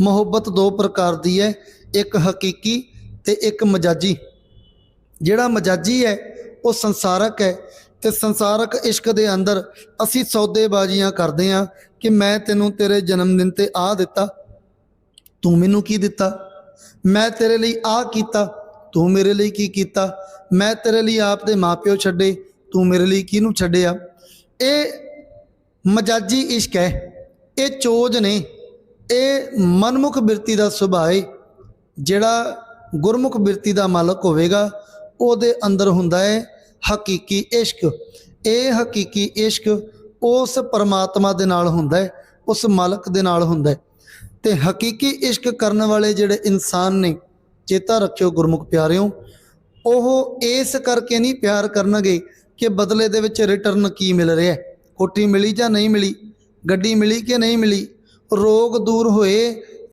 ਮੁਹੱਬਤ ਦੋ ਪ੍ਰਕਾਰ ਦੀ ਹੈ, ਇੱਕ ਹਕੀਕੀ ਤੇ ਇੱਕ ਮਜਾਜੀ। ਜਿਹੜਾ ਮਜਾਜੀ ਹੈ, ਉਹ ਸੰਸਾਰਕ ਹੈ ਤੇ ਸੰਸਾਰਕ ਇਸ਼ਕ ਦੇ ਅੰਦਰ ਅਸੀਂ ਸੌਦੇਬਾਜ਼ੀਆਂ ਕਰਦੇ ਹਾਂ ਕਿ ਮੈਂ ਤੈਨੂੰ ਤੇਰੇ ਜਨਮ ਦਿਨ ਤੇ ਆ ਦਿੱਤਾ। ਤੂੰ ਮੈਨੂੰ ਕੀ ਦਿੱਤਾ? ਮੈਂ ਤੇਰੇ ਲਈ ਆ ਕੀਤਾ। ਤੂੰ ਮੇਰੇ ਲਈ ਕੀ ਕੀਤਾ? ਮੈਂ ਤੇਰੇ ਲਈ ਆਪ ਦੇ ਮਾਪਿਓ ਛੱਡੇ। ਤੂੰ ਮੇਰੇ ਲਈ ਕਿਹਨੂੰ ਛੱਡਿਆ? ਇਹ ਮਜਾਜੀ ਇਸ਼ਕ ਹੈ। ਇਹ ਚੋਜ ਨੇ। ਇਹ ਮਨਮੁਖ ਬਿਰਤੀ ਦਾ ਸੁਭਾਅ ਹੈ ਜਿਹੜਾ ਗੁਰਮੁਖ ਬਿਰਤੀ ਦਾ ਮਾਲਕ ਹੋਵੇਗਾ, ਉਹਦੇ ਅੰਦਰ ਹੁੰਦਾ ਹੈ ਹਕੀਕੀ ਇਸ਼ਕ। ਇਹ ਹਕੀਕੀ ਇਸ਼ਕ ਉਸ ਪਰਮਾਤਮਾ ਦੇ ਨਾਲ ਹੁੰਦਾ ਹੈ ਉਸ ਮਾਲਕ ਦੇ ਨਾਲ ਹੁੰਦਾ ਹੈ ਤੇ ਹਕੀਕੀ ਇਸ਼ਕ ਕਰਨ ਵਾਲੇ ਜਿਹੜੇ ਇਨਸਾਨ ਨੇ, ਚੇਤਾ ਰੱਖਿਓ ਗੁਰਮੁਖ ਪਿਆਰਿਓ, ਉਹ ਇਸ ਕਰਕੇ ਨਹੀਂ ਪਿਆਰ ਕਰਨਗੇ ਕਿ ਬਦਲੇ ਦੇ ਵਿੱਚ ਰਿਟਰਨ ਕੀ ਮਿਲ ਰਿਹਾ ਕੋਠੀ ਮਿਲੀ ਜਾਂ ਨਹੀਂ ਮਿਲੀ, ਗੱਡੀ ਮਿਲੀ ਕਿ ਨਹੀਂ ਮਿਲੀ ਰੋਗ ਦੂਰ ਹੋਏ